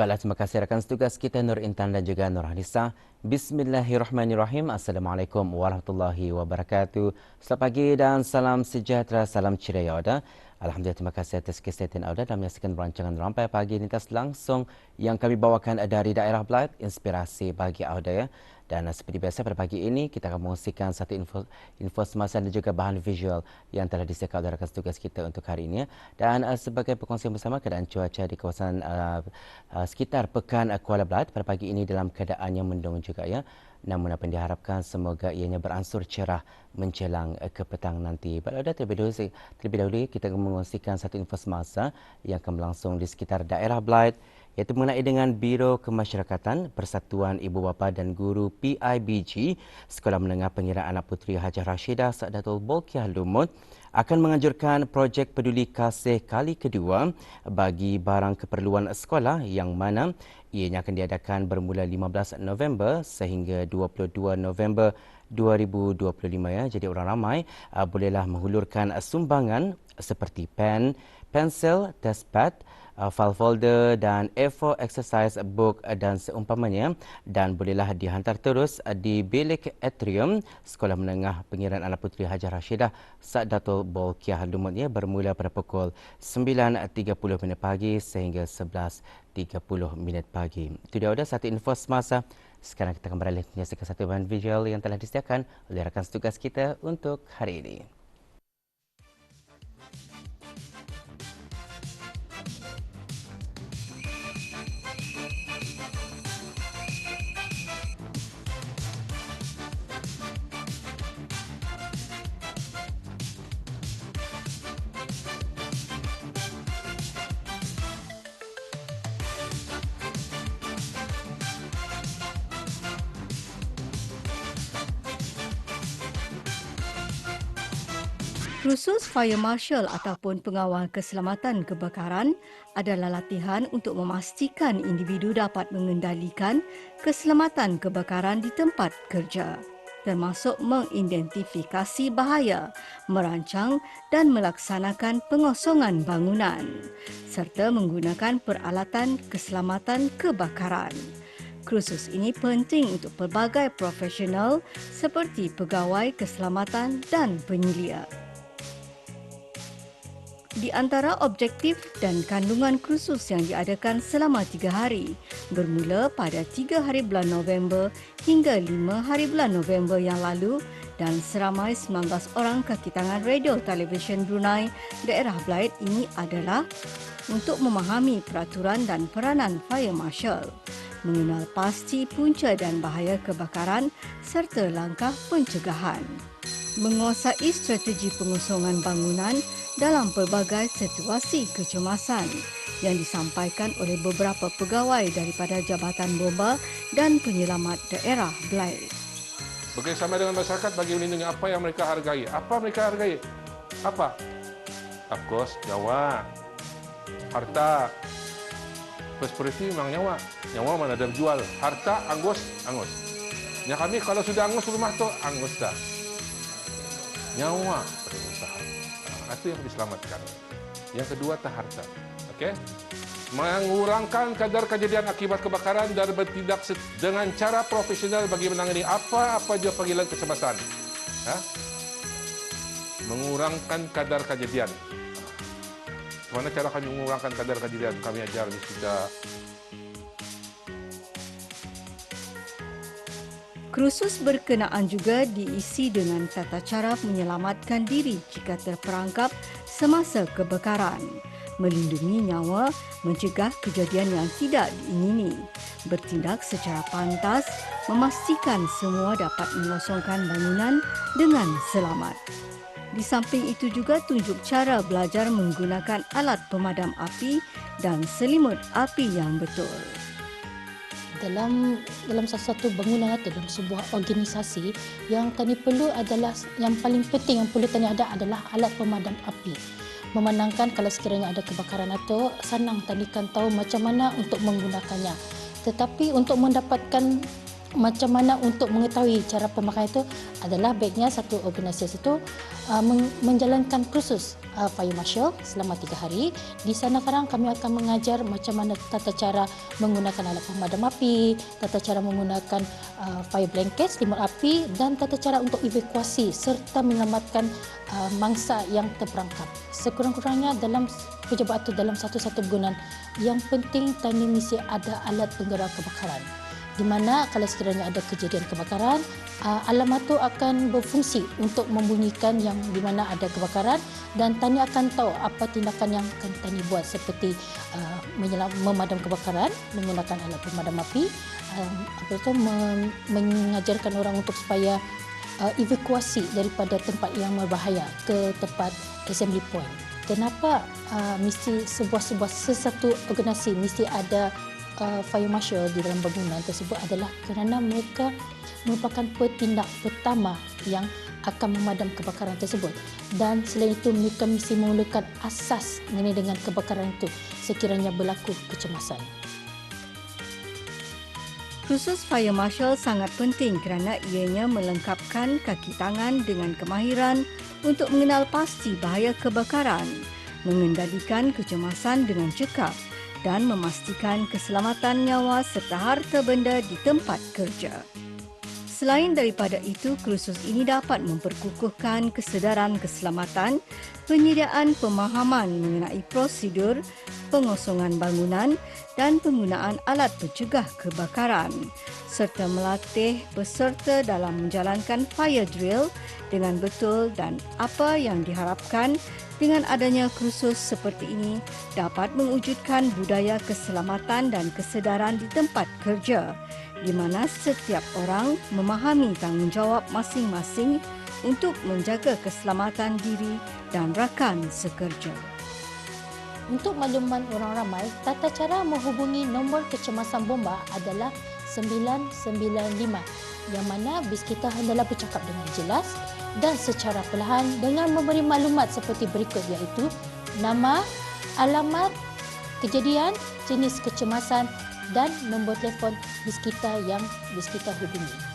Baiklah, terima kasih rakan setugas kita Nur Intan dan juga Nur Hanisa. Bismillahirrahmanirrahim. Assalamualaikum warahmatullahi wabarakatuh. Selamat pagi dan salam sejahtera, salam ceria Auda. Alhamdulillah, terima kasih atas kesihatan Auda dan menyaksikan perancangan rampai pagi lintas langsung yang kami bawakan dari daerah Blythe, inspirasi bagi Auda ya. Dan seperti biasa pada pagi ini kita akan mengungsikan satu info, info semasa dan juga bahan visual yang telah disediakan oleh rakan tugas kita untuk hari ini. Dan uh, sebagai perkongsian bersama keadaan cuaca di kawasan uh, uh, sekitar Pekan Kuala Belait pada pagi ini dalam keadaan yang mendung juga ya. Namun apa yang diharapkan semoga ianya beransur cerah menjelang ke petang nanti. Pada terlebih dahulu, terlebih dahulu kita akan mengungsikan satu info semasa yang akan berlangsung di sekitar daerah Belait iaitu mengenai dengan Biro Kemasyarakatan Persatuan Ibu Bapa dan Guru PIBG Sekolah Menengah Pengiraan Anak Puteri Hajar Rashidah Sadatul Bolkiah Lumut akan menganjurkan projek peduli kasih kali kedua bagi barang keperluan sekolah yang mana ianya akan diadakan bermula 15 November sehingga 22 November 2025 ya. Jadi orang ramai uh, bolehlah menghulurkan sumbangan seperti pen, pensel, testpad, uh, file folder dan A4 exercise book dan seumpamanya dan bolehlah dihantar terus di bilik atrium Sekolah Menengah Pengiran Anak Puteri Hajar Rashidah Datul Bolkiah Lumut ya bermula pada pukul 9.30 minit pagi sehingga 11.30 minit pagi. Itu dia sudah satu info semasa. Sekarang kita akan beralih menyaksikan satu bahan visual yang telah disediakan oleh rakan tugas kita untuk hari ini. Kursus Fire Marshal ataupun pengawal keselamatan kebakaran adalah latihan untuk memastikan individu dapat mengendalikan keselamatan kebakaran di tempat kerja termasuk mengidentifikasi bahaya, merancang dan melaksanakan pengosongan bangunan serta menggunakan peralatan keselamatan kebakaran. Kursus ini penting untuk pelbagai profesional seperti pegawai keselamatan dan penyelia. Di antara objektif dan kandungan kursus yang diadakan selama tiga hari. Bermula pada tiga hari bulan November hingga lima hari bulan November yang lalu dan seramai 19 orang kaki tangan radio televisyen Brunei daerah Blythe ini adalah untuk memahami peraturan dan peranan fire marshal, mengenal pasti punca dan bahaya kebakaran serta langkah pencegahan menguasai strategi pengosongan bangunan dalam pelbagai situasi kecemasan yang disampaikan oleh beberapa pegawai daripada Jabatan Bomba dan Penyelamat Daerah Blythe. Bekerjasama dengan masyarakat bagi melindungi apa yang mereka hargai. Apa mereka hargai? Apa? Of course, nyawa, harta, prosperity memang nyawa. Nyawa mana ada jual. Harta, angus, angus. Yang kami kalau sudah angus rumah tu, angus dah nyawa pengusaha. Nah, itu yang diselamatkan. Yang kedua, harta. Okey? Mengurangkan kadar kejadian akibat kebakaran dan bertindak dengan cara profesional bagi menangani apa-apa juga panggilan kecemasan. Ha? Mengurangkan kadar kejadian. Mana cara kami mengurangkan kadar kejadian? Kami ajar di Kursus berkenaan juga diisi dengan tata cara menyelamatkan diri jika terperangkap semasa kebakaran, melindungi nyawa, mencegah kejadian yang tidak diingini, bertindak secara pantas, memastikan semua dapat mengosongkan bangunan dengan selamat. Di samping itu juga tunjuk cara belajar menggunakan alat pemadam api dan selimut api yang betul dalam dalam satu bangunan atau dalam sebuah organisasi yang tadi perlu adalah yang paling penting yang perlu tadi ada adalah alat pemadam api. Memandangkan kalau sekiranya ada kebakaran atau senang tadi kan tahu macam mana untuk menggunakannya. Tetapi untuk mendapatkan macam mana untuk mengetahui cara pemakaian itu adalah baiknya satu organisasi itu uh, menjalankan kursus uh, fire marshal selama tiga hari. Di sana sekarang kami akan mengajar macam mana tata cara menggunakan alat pemadam api, tata cara menggunakan uh, fire blanket, selimut api dan tata cara untuk evakuasi serta menyelamatkan uh, mangsa yang terperangkap. Sekurang-kurangnya dalam pejabat itu dalam satu-satu gunan yang penting tani mesti ada alat penggerak kebakaran di mana kalau sekiranya ada kejadian kebakaran, uh, alamat itu akan berfungsi untuk membunyikan yang di mana ada kebakaran dan Tani akan tahu apa tindakan yang akan Tani buat seperti uh, menyelam, memadam kebakaran menggunakan alat pemadam api, apa itu mengajarkan orang untuk supaya uh, evakuasi daripada tempat yang berbahaya ke tempat assembly point. Kenapa uh, mesti sebuah-sebuah sesuatu organisasi mesti ada uh, fire marshal di dalam bangunan tersebut adalah kerana mereka merupakan petindak pertama yang akan memadam kebakaran tersebut dan selain itu mereka mesti memerlukan asas mengenai dengan kebakaran itu sekiranya berlaku kecemasan. Khusus Fire Marshal sangat penting kerana ianya melengkapkan kaki tangan dengan kemahiran untuk mengenal pasti bahaya kebakaran, mengendalikan kecemasan dengan cekap dan memastikan keselamatan nyawa serta harta benda di tempat kerja. Selain daripada itu, kursus ini dapat memperkukuhkan kesedaran keselamatan, penyediaan pemahaman mengenai prosedur, pengosongan bangunan dan penggunaan alat pencegah kebakaran serta melatih peserta dalam menjalankan fire drill dengan betul dan apa yang diharapkan dengan adanya kursus seperti ini dapat mewujudkan budaya keselamatan dan kesedaran di tempat kerja di mana setiap orang memahami tanggungjawab masing-masing untuk menjaga keselamatan diri dan rakan sekerja. Untuk makluman orang ramai, tata cara menghubungi nombor kecemasan bomba adalah 995 yang mana bis kita hendaklah bercakap dengan jelas dan secara perlahan dengan memberi maklumat seperti berikut iaitu nama, alamat, kejadian, jenis kecemasan dan nombor telefon di sekitar yang di sekitar hubungi.